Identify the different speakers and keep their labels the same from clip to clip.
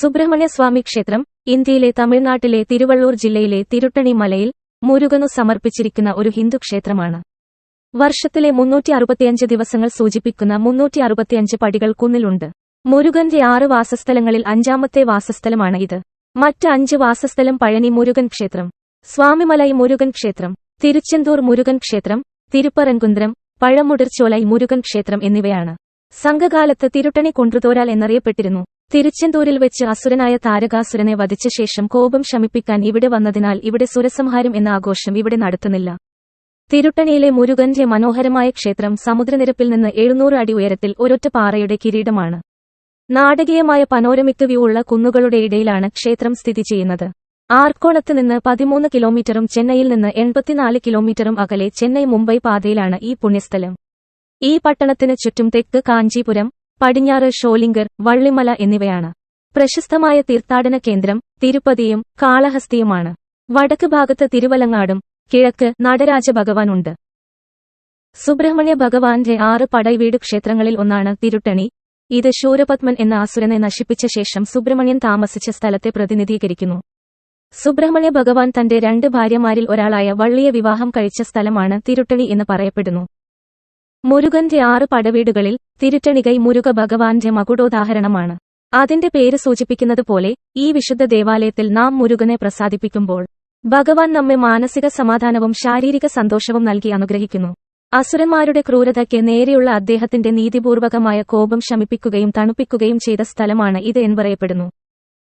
Speaker 1: സുബ്രഹ്മണ്യസ്വാമി ക്ഷേത്രം ഇന്ത്യയിലെ തമിഴ്നാട്ടിലെ തിരുവള്ളൂർ ജില്ലയിലെ തിരുട്ടണി മലയിൽ മുരുകനു സമർപ്പിച്ചിരിക്കുന്ന ഒരു ഹിന്ദു ക്ഷേത്രമാണ്. വർഷത്തിലെ മുന്നൂറ്റി അറുപത്തിയഞ്ച് ദിവസങ്ങൾ സൂചിപ്പിക്കുന്ന മുന്നൂറ്റി അറുപത്തിയഞ്ച് പടികൾ കുന്നിലുണ്ട്. മുരുകന്റെ ആറ് വാസസ്ഥലങ്ങളിൽ അഞ്ചാമത്തെ വാസസ്ഥലമാണ് ഇത്. മറ്റ് അഞ്ച് വാസസ്ഥലം പഴനി മുരുകൻ ക്ഷേത്രം സ്വാമിമലൈ മുരുകൻ ക്ഷേത്രം തിരുച്ചെന്തൂർ മുരുകൻ ക്ഷേത്രം തിരുപ്പറൻകുന്ദ്രം പഴമുടിർച്ചോലൈ മുരുകൻ ക്ഷേത്രം എന്നിവയാണ്. സംഘകാലത്ത് തിരുട്ടണി കൊണ്ടുതോരാൽ എന്നറിയപ്പെട്ടിരുന്നു. തിരുച്ചെന്തൂരിൽ വെച്ച് അസുരനായ താരകാസുരനെ വധിച്ച ശേഷം കോപം ശമിപ്പിക്കാൻ ഇവിടെ വന്നതിനാൽ ഇവിടെ സുരസംഹാരം എന്ന ആഘോഷം ഇവിടെ നടത്തുന്നില്ല. തിരുട്ടണിയിലെ മുരുകന്റെ മനോഹരമായ ക്ഷേത്രം സമുദ്രനിരപ്പിൽ നിന്ന് എഴുന്നൂറ് അടി ഉയരത്തിൽ ഒരൊറ്റ പാറയുടെ കിരീടമാണ്. നാടകീയമായ പനോരമിക് വ്യൂ ഉള്ള കുന്നുകളുടെ ഇടയിലാണ് ക്ഷേത്രം സ്ഥിതി ചെയ്യുന്നത്. ആർക്കോണത്ത് നിന്ന് പതിമൂന്ന് കിലോമീറ്ററും ചെന്നൈയിൽ നിന്ന് എൺപത്തിനാല് കിലോമീറ്ററും അകലെ ചെന്നൈ മുംബൈ പാതയിലാണ് ഈ പുണ്യസ്ഥലം. ഈ പട്ടണത്തിന് ചുറ്റും തെക്ക് കാഞ്ചീപുരം പടിഞ്ഞാറ് ഷോലിംഗർ വള്ളിമല എന്നിവയാണ്. പ്രശസ്തമായ തീർത്ഥാടന കേന്ദ്രം തിരുപ്പതിയും കാളഹസ്തിയുമാണ്. വടക്ക് ഭാഗത്ത് തിരുവലങ്ങാടും കിഴക്ക് നടരാജ ഭഗവാനുണ്ട് സുബ്രഹ്മണ്യ ഭഗവാന്റെ ആറ് പടൈവീട് ക്ഷേത്രങ്ങളിൽ ഒന്നാണ് തിരുട്ടണി. ഇത് ശൂരപത്മൻ എന്ന അസുരനെ നശിപ്പിച്ച ശേഷം സുബ്രഹ്മണ്യൻ താമസിച്ച സ്ഥലത്തെ പ്രതിനിധീകരിക്കുന്നു. സുബ്രഹ്മണ്യ ഭഗവാൻ തന്റെ രണ്ട് ഭാര്യമാരിൽ ഒരാളായ വള്ളിയെ വിവാഹം കഴിച്ച സ്ഥലമാണ് തിരുട്ടണി എന്ന് പറയപ്പെടുന്നു. മുരുകന്റെ ആറ് പടവീടുകളിൽ തിരുട്ടണികൈ മുരുക ഭഗവാന്റെ മകുടോദാഹരണമാണ്. അതിന്റെ പേര് സൂചിപ്പിക്കുന്നത് പോലെ ഈ വിശുദ്ധ ദേവാലയത്തിൽ നാം മുരുകനെ പ്രസാദിപ്പിക്കുമ്പോൾ ഭഗവാൻ നമ്മെ മാനസിക സമാധാനവും ശാരീരിക സന്തോഷവും നൽകി അനുഗ്രഹിക്കുന്നു. അസുരന്മാരുടെ ക്രൂരതയ്ക്ക് നേരെയുള്ള അദ്ദേഹത്തിന്റെ നീതിപൂർവകമായ കോപം ശമിപ്പിക്കുകയും തണുപ്പിക്കുകയും ചെയ്ത സ്ഥലമാണ് ഇത് എന്നറിയപ്പെടുന്നു.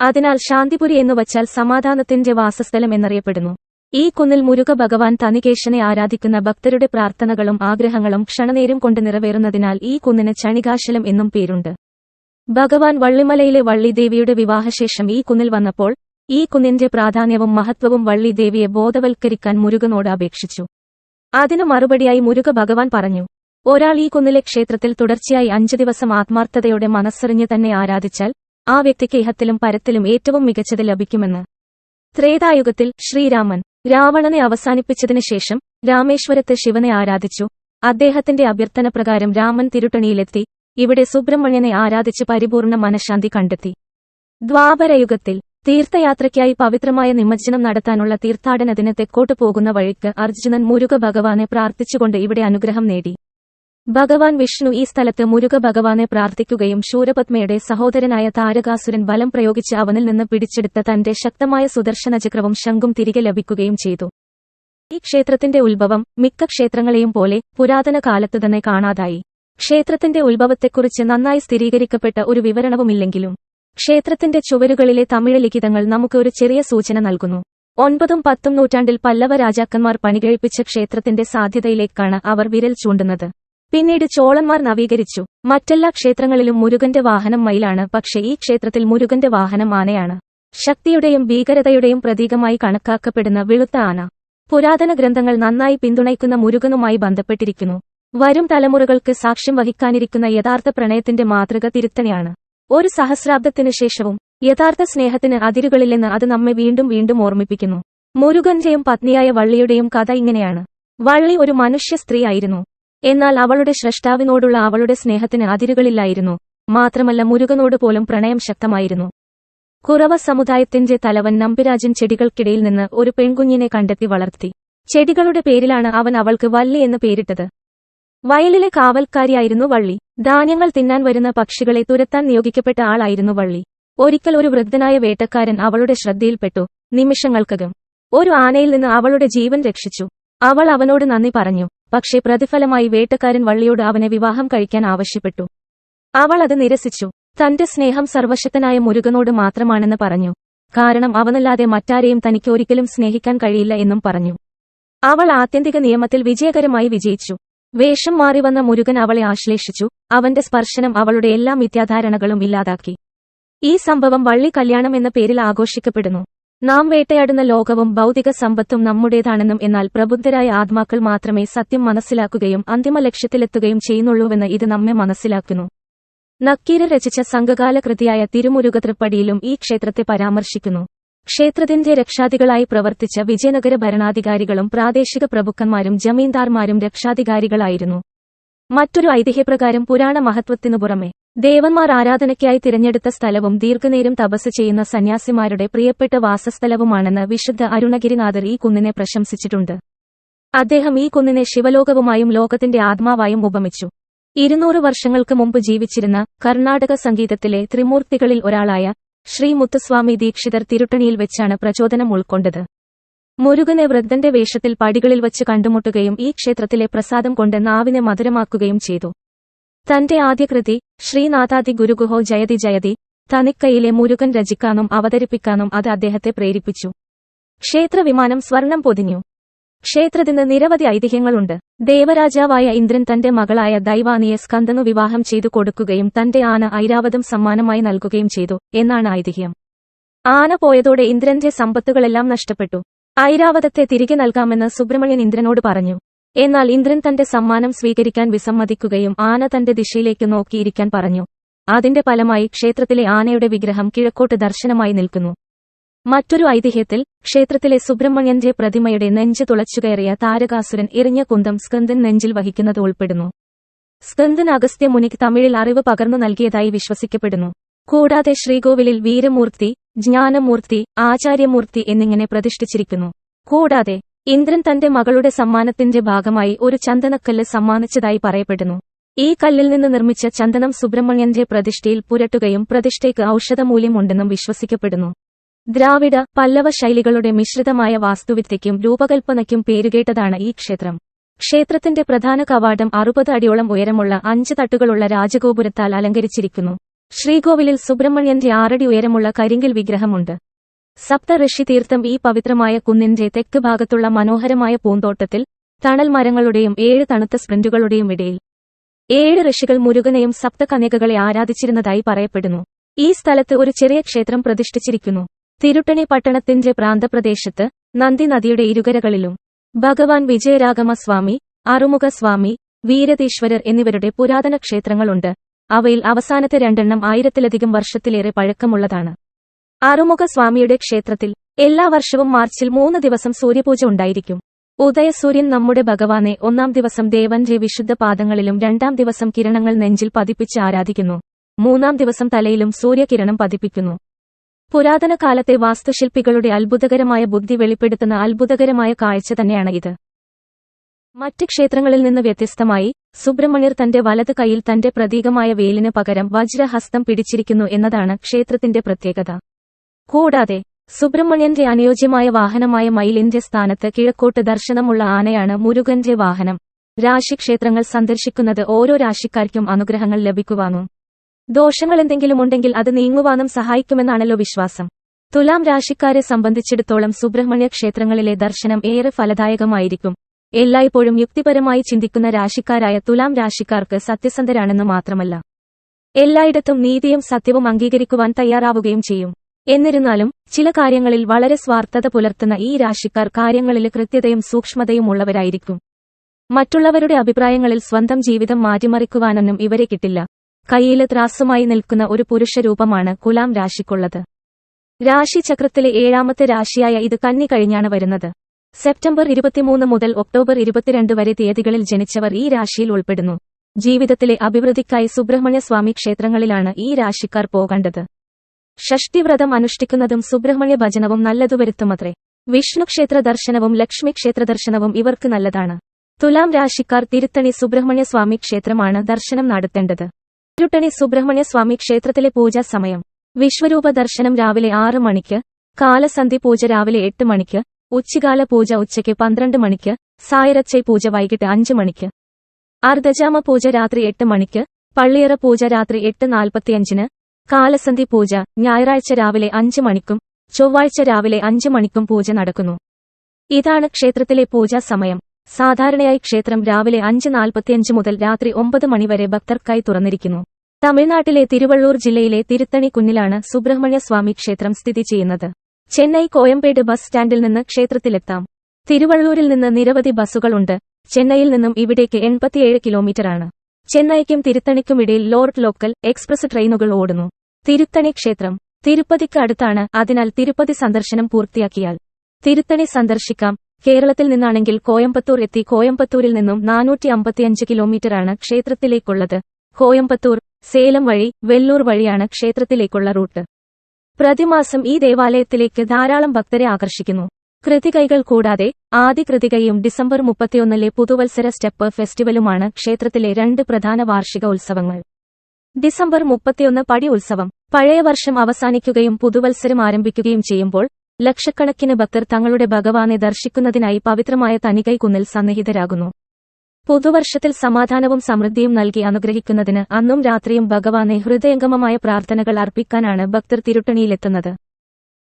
Speaker 1: അതിനാൽ ശാന്തിപുരി എന്നുവച്ചാൽ സമാധാനത്തിന്റെ വാസസ്ഥലം എന്നറിയപ്പെടുന്നു. ഈ കുന്നിൽ മുരുക ഭഗവാൻ തനികേശനെ ആരാധിക്കുന്ന ഭക്തരുടെ പ്രാർത്ഥനകളും ആഗ്രഹങ്ങളും ക്ഷണനേരം കൊണ്ട് നിറവേറുന്നതിനാൽ ഈ കുന്നിന് ചണികാശലം എന്നും പേരുണ്ട്. ഭഗവാൻ വള്ളിമലയിലെ വള്ളിദേവിയുടെ വിവാഹശേഷം ഈ കുന്നിൽ വന്നപ്പോൾ ഈ കുന്നിന്റെ പ്രാധാന്യവും മഹത്വവും വള്ളിദേവിയെ ബോധവൽക്കരിക്കാൻ മുരുകനോട് അപേക്ഷിച്ചു. അതിനു മറുപടിയായി മുരുക ഭഗവാൻ പറഞ്ഞു ഒരാൾ ഈ കുന്നിലെ ക്ഷേത്രത്തിൽ തുടർച്ചയായി അഞ്ചു ദിവസം ആത്മാർത്ഥതയോടെ മനസ്സറിഞ്ഞ് തന്നെ ആരാധിച്ചാൽ ആ വ്യക്തിക്ക് ഇഹത്തിലും പരത്തിലും ഏറ്റവും മികച്ചത് ലഭിക്കുമെന്ന്. ത്രേതായുഗത്തിൽ ശ്രീരാമൻ രാവണനെ അവസാനിപ്പിച്ചതിനു ശേഷം രാമേശ്വരത്ത് ശിവനെ ആരാധിച്ചു. അദ്ദേഹത്തിന്റെ അഭ്യർത്ഥന പ്രകാരം രാമൻ തിരുട്ടണിയിലെത്തി. ഇവിടെ സുബ്രഹ്മണ്യനെ ആരാധിച്ച് പരിപൂർണ മനഃശാന്തി കണ്ടെത്തി. ദ്വാപരയുഗത്തിൽ തീർത്ഥയാത്രയ്ക്കായി പവിത്രമായ നിമജ്ജനം നടത്താനുള്ള തീർത്ഥാടനത്തിന് തെക്കോട്ട് പോകുന്ന വഴിക്ക് അർജുനൻ മുരുക ഭഗവാനെ പ്രാർത്ഥിച്ചുകൊണ്ട് ഇവിടെ അനുഗ്രഹം നേടി. ഭഗവാൻ വിഷ്ണു ഈ സ്ഥലത്ത് മുരുക ഭഗവാനെ പ്രാർത്ഥിക്കുകയും ശൂരപത്മയുടെ സഹോദരനായ താരകാസുരൻ ബലം പ്രയോഗിച്ച് അവനിൽ നിന്ന് പിടിച്ചെടുത്ത തന്റെ ശക്തമായ സുദർശനചക്രവും ശംഖും തിരികെ ലഭിക്കുകയും ചെയ്തു. ഈ ക്ഷേത്രത്തിന്റെ ഉത്ഭവം മിക്ക ക്ഷേത്രങ്ങളെയും പോലെ പുരാതന കാലത്ത് തന്നെ കാണാതായി. ക്ഷേത്രത്തിന്റെ ഉത്ഭവത്തെക്കുറിച്ച് നന്നായി സ്ഥിരീകരിക്കപ്പെട്ട ഒരു വിവരണവുമില്ലെങ്കിലും ക്ഷേത്രത്തിന്റെ ചുവരുകളിലെ തമിഴ് ലിഖിതങ്ങൾ നമുക്ക് ഒരു ചെറിയ സൂചന നൽകുന്നു. ഒൻപതും പത്തും നൂറ്റാണ്ടിൽ പല്ലവ രാജാക്കന്മാർ പണികഴിപ്പിച്ച ക്ഷേത്രത്തിന്റെ സാധ്യതയിലേക്കാണ് അവർ വിരൽ ചൂണ്ടുന്നത്. പിന്നീട് ചോളന്മാർ നവീകരിച്ചു. മറ്റെല്ലാ ക്ഷേത്രങ്ങളിലും മുരുകന്റെ വാഹനം മയിലാണ്. പക്ഷേ ഈ ക്ഷേത്രത്തിൽ മുരുകന്റെ വാഹനം ആനയാണ്. ശക്തിയുടെയും ഭീകരതയുടെയും പ്രതീകമായി കണക്കാക്കപ്പെടുന്ന വെളുത്ത ആന. പുരാതന ഗ്രന്ഥങ്ങൾ നന്നായി പിന്തുണയ്ക്കുന്ന മുരുകനുമായി ബന്ധപ്പെട്ടിരിക്കുന്നു. വരും തലമുറകൾക്ക് സാക്ഷ്യം വഹിക്കാനിരിക്കുന്ന യഥാർത്ഥ പ്രണയത്തിന്റെ മാതൃക തിരുത്തനെയാണ്. ഒരു സഹസ്രാബ്ദത്തിനു ശേഷവും യഥാർത്ഥ സ്നേഹത്തിന് അതിരുകളില്ലെന്ന് അത് നമ്മെ വീണ്ടും വീണ്ടും ഓർമ്മിപ്പിക്കുന്നു. മുരുകന്റെയും പത്നിയായ വള്ളിയുടെയും കഥ ഇങ്ങനെയാണ്. വള്ളി ഒരു മനുഷ്യ സ്ത്രീയായിരുന്നു എന്നാൽ അവളുടെ സ്രഷ്ടാവിനോടുള്ള അവളുടെ സ്നേഹത്തിന് അതിരുകളില്ലായിരുന്നു. മാത്രമല്ല മുരുകനോട് പോലും പ്രണയം ശക്തമായിരുന്നു. കുറവ സമുദായത്തിന്റെ തലവൻ നമ്പിരാജൻ ചെടികൾക്കിടയിൽ നിന്ന് ഒരു പെൺകുഞ്ഞിനെ കണ്ടെത്തി വളർത്തി. ചെടികളുടെ പേരിലാണ് അവൻ അവൾക്ക് വള്ളി എന്ന് പേരിട്ടത്. വയലിലെ കാവൽക്കാരിയായിരുന്നു വള്ളി. ധാന്യങ്ങൾ തിന്നാൻ വരുന്ന പക്ഷികളെ തുരത്താൻ നിയോഗിക്കപ്പെട്ട ആളായിരുന്നു വള്ളി. ഒരിക്കൽ ഒരു വൃദ്ധനായ വേട്ടക്കാരൻ അവളുടെ ശ്രദ്ധയിൽപ്പെട്ടു. നിമിഷങ്ങൾക്കകം. ഒരു ആനയിൽ നിന്ന് അവളുടെ ജീവൻ രക്ഷിച്ചു. അവൾ അവനോട് നന്ദി പറഞ്ഞു. പക്ഷേ പ്രതിഫലമായി വേട്ടക്കാരൻ വള്ളിയോട് അവനെ വിവാഹം കഴിക്കാൻ ആവശ്യപ്പെട്ടു. അവൾ അത് നിരസിച്ചു. തന്റെ സ്നേഹം സർവശക്തനായ മുരുകനോട് മാത്രമാണെന്ന് പറഞ്ഞു. കാരണം അവനല്ലാതെ മറ്റാരെയും തനിക്ക് ഒരിക്കലും സ്നേഹിക്കാൻ കഴിയില്ല എന്നും പറഞ്ഞു. അവൾ ആത്യന്തിക നിയമത്തിൽ വിജയകരമായി വിജയിച്ചു. വേഷം മാറി വന്ന മുരുകൻ അവളെ ആശ്ലേഷിച്ചു. അവന്റെ സ്പർശനം അവളുടെ എല്ലാ മിഥ്യാധാരണകളും ഇല്ലാതാക്കി. ഈ സംഭവം വള്ളി കല്യാണം എന്ന പേരിൽ ആഘോഷിക്കപ്പെടുന്നു. നാം വേട്ടയാടുന്ന ലോകവും ഭൗതിക സമ്പത്തും നമ്മുടേതാണെന്നും എന്നാൽ പ്രബുദ്ധരായ ആത്മാക്കൾ മാത്രമേ സത്യം മനസ്സിലാക്കുകയും അന്തിമ ലക്ഷ്യത്തിലെത്തുകയും ചെയ്യുന്നുള്ളൂവെന്ന് ഇത് നമ്മെ മനസ്സിലാക്കുന്നു. നക്കീര രചിച്ച സംഘകാല കൃതിയായ തിരുമുരുകതൃപ്പടിയിലും ഈ ക്ഷേത്രത്തെ പരാമർശിക്കുന്നു. ക്ഷേത്രത്തിന്റെ രക്ഷാധികളായി പ്രവർത്തിച്ച വിജയനഗര ഭരണാധികാരികളും പ്രാദേശിക പ്രഭുക്കന്മാരും ജമീന്ദാർമാരും രക്ഷാധികാരികളായിരുന്നു. മറ്റൊരു ഐതിഹ്യപ്രകാരം പുരാണ മഹത്വത്തിനു പുറമെ ദേവന്മാർ ആരാധനയ്ക്കായി തിരഞ്ഞെടുത്ത സ്ഥലവും ദീർഘനേരം തപസ് ചെയ്യുന്ന സന്യാസിമാരുടെ പ്രിയപ്പെട്ട വാസസ്ഥലവുമാണെന്ന് വിശുദ്ധ അരുണഗിരിനാഥർ ഈ കുന്നിനെ പ്രശംസിച്ചിട്ടുണ്ട്. അദ്ദേഹം ഈ കുന്നിനെ ശിവലോകവുമായും ലോകത്തിന്റെ ആത്മാവായും ഉപമിച്ചു. ഇരുന്നൂറ് വർഷങ്ങൾക്ക് മുമ്പ് ജീവിച്ചിരുന്ന കർണാടക സംഗീതത്തിലെ ത്രിമൂർത്തികളിൽ ഒരാളായ ശ്രീ മുത്തുസ്വാമി ദീക്ഷിതർ തിരുട്ടണിയിൽ വെച്ചാണ് പ്രചോദനം ഉൾക്കൊണ്ടത്. മുരുകനെ വൃദ്ധന്റെ വേഷത്തിൽ പടികളിൽ വച്ച് കണ്ടുമുട്ടുകയും ഈ ക്ഷേത്രത്തിലെ പ്രസാദം കൊണ്ട് നാവിനെ മധുരമാക്കുകയും ചെയ്തു. തന്റെ ആദ്യകൃതി ശ്രീനാഥാദി ഗുരുഗുഹോ ജയതി ജയതി തനിക്കയിലെ മുരുകൻ രചിക്കാനും അവതരിപ്പിക്കാനും അത് അദ്ദേഹത്തെ പ്രേരിപ്പിച്ചു. ക്ഷേത്രവിമാനം സ്വർണം പൊതിഞ്ഞു. ക്ഷേത്രത്തിന് നിരവധി ഐതിഹ്യങ്ങളുണ്ട്. ദേവരാജാവായ ഇന്ദ്രൻ തന്റെ മകളായ ദൈവാനിയെ സ്കന്ദനു വിവാഹം ചെയ്തു കൊടുക്കുകയും തന്റെ ആന ഐരാവതം സമ്മാനമായി നൽകുകയും ചെയ്തു എന്നാണ് ഐതിഹ്യം. ആന പോയതോടെ ഇന്ദ്രന്റെ സമ്പത്തുകളെല്ലാം നഷ്ടപ്പെട്ടു. ഐരാവതത്തെ തിരികെ നൽകാമെന്ന് സുബ്രഹ്മണ്യൻ ഇന്ദ്രനോട് പറഞ്ഞു. എന്നാൽ ഇന്ദ്രൻ തന്റെ സമ്മാനം സ്വീകരിക്കാൻ വിസമ്മതിക്കുകയും ആന തന്റെ ദിശയിലേക്ക് നോക്കിയിരിക്കാൻ പറഞ്ഞു. അതിന്റെ ഫലമായി ക്ഷേത്രത്തിലെ ആനയുടെ വിഗ്രഹം കിഴക്കോട്ട് ദർശനമായി നിൽക്കുന്നു. മറ്റൊരു ഐതിഹ്യത്തിൽ ക്ഷേത്രത്തിലെ സുബ്രഹ്മണ്യന്റെ പ്രതിമയുടെ നെഞ്ച് തുളച്ചുകയറിയ താരകാസുരൻ എറിഞ്ഞ കുന്തം സ്കന്ദൻ നെഞ്ചിൽ വഹിക്കുന്നത് ഉൾപ്പെടുന്നു. സ്കന്ദൻ അഗസ്ത്യ മുനിക്ക് തമിഴിൽ അറിവ് പകർന്നു നൽകിയതായി വിശ്വസിക്കപ്പെടുന്നു. കൂടാതെ ശ്രീകോവിലിൽ വീരമൂർത്തി ജ്ഞാനമൂർത്തി ആചാര്യമൂർത്തി എന്നിങ്ങനെ പ്രതിഷ്ഠിച്ചിരിക്കുന്നു. കൂടാതെ ഇന്ദ്രൻ തന്റെ മകളുടെ സമ്മാനത്തിന്റെ ഭാഗമായി ഒരു ചന്ദനക്കല്ല് സമ്മാനിച്ചതായി പറയപ്പെടുന്നു. ഈ കല്ലിൽ നിന്ന് നിർമ്മിച്ച ചന്ദനം സുബ്രഹ്മണ്യന്റെ പ്രതിഷ്ഠയിൽ പുരട്ടുകയും പ്രതിഷ്ഠയ്ക്ക് ഔഷധമൂല്യമുണ്ടെന്നും വിശ്വസിക്കപ്പെടുന്നു. ദ്രാവിഡ പല്ലവ ശൈലികളുടെ മിശ്രിതമായ വാസ്തുവിദ്യയ്ക്കും രൂപകൽപ്പനയ്ക്കും പേരുകേട്ടതാണ് ഈ ക്ഷേത്രം. ക്ഷേത്രത്തിന്റെ പ്രധാന കവാടം അറുപത് അടിയോളം ഉയരമുള്ള അഞ്ച് തട്ടുകളുള്ള രാജഗോപുരത്താൽ അലങ്കരിച്ചിരിക്കുന്നു. ശ്രീകോവിലിൽ സുബ്രഹ്മണ്യന്റെ ആറടി ഉയരമുള്ള കരിങ്കിൽ വിഗ്രഹമുണ്ട്. സപ്ത ഋഷി തീർത്ഥം ഈ പവിത്രമായ കുന്നിന്റെ തെക്ക് ഭാഗത്തുള്ള മനോഹരമായ പൂന്തോട്ടത്തിൽ തണൽ മരങ്ങളുടെയും ഏഴ് തണുത്ത സ്പ്രിന്റുകളുടെയും ഇടയിൽ. ഏഴ് ഋഷികൾ മുരുകനെയും സപ്തകന്യകകളെ ആരാധിച്ചിരുന്നതായി പറയപ്പെടുന്നു. ഈ സ്ഥലത്ത് ഒരു ചെറിയ ക്ഷേത്രം പ്രതിഷ്ഠിച്ചിരിക്കുന്നു. തിരുട്ടണി പട്ടണത്തിന്റെ പ്രാന്തപ്രദേശത്ത് നന്ദി നദിയുടെ ഇരുകരകളിലും ഭഗവാൻ വിജയരാഗമസ്വാമി അറുമുഖസ്വാമി വീരതീശ്വരർ എന്നിവരുടെ പുരാതന ക്ഷേത്രങ്ങളുണ്ട്. അവയിൽ അവസാനത്തെ രണ്ടെണ്ണം ആയിരത്തിലധികം വർഷത്തിലേറെ പഴക്കമുള്ളതാണ്. ആറുമുഖ സ്വാമിയുടെ ക്ഷേത്രത്തിൽ എല്ലാ വർഷവും മാർച്ചിൽ മൂന്ന് ദിവസം സൂര്യപൂജ ഉണ്ടായിരിക്കും. ഉദയസൂര്യൻ നമ്മുടെ ഭഗവാനെ ഒന്നാം ദിവസം ദേവന്റെ വിശുദ്ധ പാദങ്ങളിലും രണ്ടാം ദിവസം കിരണങ്ങൾ നെഞ്ചിൽ പതിപ്പിച്ച് ആരാധിക്കുന്നു. മൂന്നാം ദിവസം തലയിലും സൂര്യകിരണം പതിപ്പിക്കുന്നു. പുരാതന കാലത്തെ വാസ്തുശില്പികളുടെ അത്ഭുതകരമായ ബുദ്ധി വെളിപ്പെടുത്തുന്ന അത്ഭുതകരമായ കാഴ്ച തന്നെയാണ് ഇത്. മറ്റ് ക്ഷേത്രങ്ങളിൽ നിന്ന് വ്യത്യസ്തമായി സുബ്രഹ്മണ്യർ തന്റെ വലത് കൈയിൽ തന്റെ പ്രതീകമായ വേലിന് പകരം വജ്രഹസ്തം പിടിച്ചിരിക്കുന്നു എന്നതാണ് ക്ഷേത്രത്തിന്റെ പ്രത്യേകത. കൂടാതെ സുബ്രഹ്മണ്യന്റെ അനുയോജ്യമായ വാഹനമായ മയിലിന്റെ സ്ഥാനത്ത് കിഴക്കോട്ട് ദർശനമുള്ള ആനയാണ് മുരുകന്റെ വാഹനം. രാശിക്ഷേത്രങ്ങൾ സന്ദർശിക്കുന്നത് ഓരോ രാശിക്കാർക്കും അനുഗ്രഹങ്ങൾ ലഭിക്കുവാനും ദോഷങ്ങൾ എന്തെങ്കിലും ഉണ്ടെങ്കിൽ അത് നീങ്ങുവാനും സഹായിക്കുമെന്നാണല്ലോ വിശ്വാസം. തുലാം രാശിക്കാരെ സംബന്ധിച്ചിടത്തോളം സുബ്രഹ്മണ്യ ക്ഷേത്രങ്ങളിലെ ദർശനം ഏറെ ഫലദായകമായിരിക്കും. എല്ലായ്പ്പോഴും യുക്തിപരമായി ചിന്തിക്കുന്ന രാശിക്കാരായ തുലാം രാശിക്കാർക്ക് സത്യസന്ധരാണെന്ന് മാത്രമല്ല. എല്ലായിടത്തും നീതിയും സത്യവും അംഗീകരിക്കുവാൻ തയ്യാറാവുകയും ചെയ്യും. എന്നിരുന്നാലും ചില കാര്യങ്ങളിൽ വളരെ സ്വാർത്ഥത പുലർത്തുന്ന ഈ രാശിക്കാർ കാര്യങ്ങളിൽ കൃത്യതയും സൂക്ഷ്മതയും ഉള്ളവരായിരിക്കും. മറ്റുള്ളവരുടെ അഭിപ്രായങ്ങളിൽ സ്വന്തം ജീവിതം മാറ്റിമറിക്കുവാനൊന്നും ഇവരെ കിട്ടില്ല. കയ്യിലെ ത്രാസുമായി നിൽക്കുന്ന ഒരു പുരുഷരൂപമാണ് കുലാം രാശിക്കുള്ളത്. രാശിചക്രത്തിലെ ഏഴാമത്തെ രാശിയായ ഇത് കന്നി കഴിഞ്ഞാണ് വരുന്നത്. സെപ്റ്റംബർ ഇരുപത്തിമൂന്ന് മുതൽ ഒക്ടോബർ ഇരുപത്തിരണ്ട് വരെ തീയതികളിൽ ജനിച്ചവർ ഈ രാശിയിൽ ഉൾപ്പെടുന്നു. ജീവിതത്തിലെ അഭിവൃദ്ധിക്കായി സുബ്രഹ്മണ്യസ്വാമി ക്ഷേത്രങ്ങളിലാണ് ഈ രാശിക്കാർ പോകേണ്ടത്. ഷഷ്ടിവ്രതം അനുഷ്ഠിക്കുന്നതും സുബ്രഹ്മണ്യ ഭജനവും നല്ലതു വരുത്തുമത്രേ വിഷ്ണുക്ഷേത്ര ദർശനവും ലക്ഷ്മി ക്ഷേത്ര ദർശനവും ഇവർക്ക് നല്ലതാണ്. തുലാം രാശിക്കാർ തിരുത്തണി സുബ്രഹ്മണ്യസ്വാമി ക്ഷേത്രമാണ് ദർശനം നടത്തേണ്ടത്. തിരുട്ടണി സുബ്രഹ്മണ്യസ്വാമി ക്ഷേത്രത്തിലെ പൂജാ സമയം. വിശ്വരൂപ ദർശനം രാവിലെ ആറ് മണിക്ക് കാലസന്ധി പൂജ രാവിലെ എട്ട് മണിക്ക് ഉച്ചകാല പൂജ ഉച്ചയ്ക്ക് പന്ത്രണ്ട് മണിക്ക് സായരച്ചൈ പൂജ വൈകിട്ട് അഞ്ച് മണിക്ക്. അർദ്ധജാമ പൂജ രാത്രി എട്ട് മണിക്ക് പള്ളിയറ പൂജ രാത്രി എട്ട് നാൽപ്പത്തിയഞ്ചിന് കാലസന്ധി പൂജ ഞായറാഴ്ച രാവിലെ അഞ്ച് മണിക്കും ചൊവ്വാഴ്ച രാവിലെ അഞ്ച് മണിക്കും പൂജ നടക്കുന്നു. ഇതാണ് ക്ഷേത്രത്തിലെ പൂജാ സമയം. സാധാരണയായി ക്ഷേത്രം രാവിലെ അഞ്ച് നാൽപ്പത്തിയഞ്ച് മുതൽ രാത്രി ഒമ്പത് മണിവരെ ഭക്തർക്കായി തുറന്നിരിക്കുന്നു. തമിഴ്നാട്ടിലെ തിരുവള്ളൂർ ജില്ലയിലെ തിരുത്തണി കുന്നിലാണ് സുബ്രഹ്മണ്യ സ്വാമി ക്ഷേത്രം സ്ഥിതി ചെയ്യുന്നത്. ചെന്നൈ കോയമ്പേട് ബസ് സ്റ്റാൻഡിൽ നിന്ന് ക്ഷേത്രത്തിലെത്താം. തിരുവള്ളൂരിൽ നിന്ന് നിരവധി ബസ്സുകളുണ്ട്. ചെന്നൈയിൽ നിന്നും ഇവിടേക്ക് എൺപത്തിയേഴ് കിലോമീറ്ററാണ്. ചെന്നൈക്കും തിരുത്തണിക്കുമിടയിൽ ലോർഡ് ലോക്കൽ എക്സ്പ്രസ് ട്രെയിനുകൾ ഓടുന്നു. തിരുത്തണി ക്ഷേത്രം. തിരുപ്പതിക്ക് അടുത്താണ്. അതിനാൽ തിരുപ്പതി സന്ദർശനം പൂർത്തിയാക്കിയാൽ. തിരുത്തണി സന്ദർശിക്കാം. കേരളത്തിൽ നിന്നാണെങ്കിൽ കോയമ്പത്തൂർ എത്തി. കോയമ്പത്തൂരിൽ നിന്നും നാനൂറ്റി അമ്പത്തിയഞ്ച് കിലോമീറ്ററാണ് ക്ഷേത്രത്തിലേക്കുള്ളത്. കോയമ്പത്തൂർ സേലം വഴി വെല്ലൂർ വഴിയാണ് ക്ഷേത്രത്തിലേക്കുള്ള റൂട്ട്. പ്രതിമാസം ഈ ദേവാലയത്തിലേക്ക് ധാരാളം ഭക്തരെ ആകർഷിക്കുന്നു. കൃതികൈകൾ കൂടാതെ ആദ്യ കൃതികയും ഡിസംബർ മുപ്പത്തിയൊന്നിലെ പുതുവത്സര സ്റ്റെപ്പ് ഫെസ്റ്റിവലുമാണ് ക്ഷേത്രത്തിലെ രണ്ട് പ്രധാന വാർഷിക ഉത്സവങ്ങൾ. ഡിസംബർ മുപ്പത്തിയൊന്ന് പടി ഉത്സവം. പഴയ വർഷം അവസാനിക്കുകയും പുതുവത്സരം ആരംഭിക്കുകയും ചെയ്യുമ്പോൾ ലക്ഷക്കണക്കിന് ഭക്തർ തങ്ങളുടെ ഭഗവാനെ ദർശിക്കുന്നതിനായി പവിത്രമായ തനികൈക്കുന്നിൽ സന്നിഹിതരാകുന്നു. പുതുവർഷത്തിൽ സമാധാനവും സമൃദ്ധിയും നൽകി അനുഗ്രഹിക്കുന്നതിന് അന്നും രാത്രിയും ഭഗവാനെ ഹൃദയംഗമമായ പ്രാർത്ഥനകൾ അർപ്പിക്കാനാണ് ഭക്തർ തിരുട്ടണിയിലെത്തുന്നത്.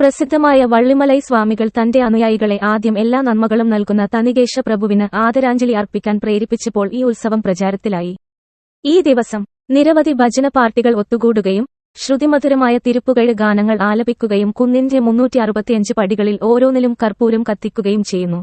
Speaker 1: പ്രസിദ്ധമായ വള്ളിമലൈ സ്വാമികൾ തന്റെ അനുയായികളെ ആദ്യം എല്ലാ നന്മകളും നൽകുന്ന തനികേശ പ്രഭുവിന് ആദരാഞ്ജലി അർപ്പിക്കാൻ പ്രേരിപ്പിച്ചപ്പോൾ ഈ ഉത്സവം പ്രചാരത്തിലായി. ഈ ദിവസം നിരവധി ഭജന പാർട്ടികൾ ഒത്തുകൂടുകയും ശ്രുതിമധുരമായ തിരുപ്പുകഴ് ഗാനങ്ങൾ ആലപിക്കുകയും കുന്നിന്റെ മുന്നൂറ്റി പടികളിൽ ഓരോന്നിലും കർപ്പൂരം കത്തിക്കുകയും ചെയ്യുന്നു.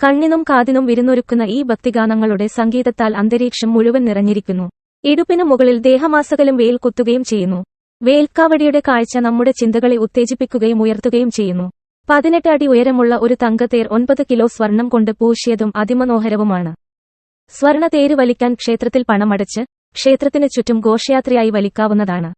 Speaker 1: കണ്ണിനും കാതിനും വിരുന്നൊരുക്കുന്ന ഈ ഭക്തിഗാനങ്ങളുടെ സംഗീതത്താൽ അന്തരീക്ഷം മുഴുവൻ നിറഞ്ഞിരിക്കുന്നു. ഇടുപ്പിനു മുകളിൽ ദേഹമാസകലും വേൽ കുത്തുകയും ചെയ്യുന്നു. വേൽക്കാവടിയുടെ കാഴ്ച നമ്മുടെ ചിന്തകളെ ഉത്തേജിപ്പിക്കുകയും ഉയർത്തുകയും ചെയ്യുന്നു. പതിനെട്ട് അടി ഉയരമുള്ള ഒരു തങ്കത്തേർ ഒൻപത് കിലോ സ്വർണം കൊണ്ട് പൂശിയതും അതിമനോഹരവുമാണ്. സ്വർണ തേര് വലിക്കാൻ ക്ഷേത്രത്തിൽ പണമടച്ച് ക്ഷേത്രത്തിന് ചുറ്റും ഘോഷയാത്രയായി വലിക്കാവുന്നതാണ്.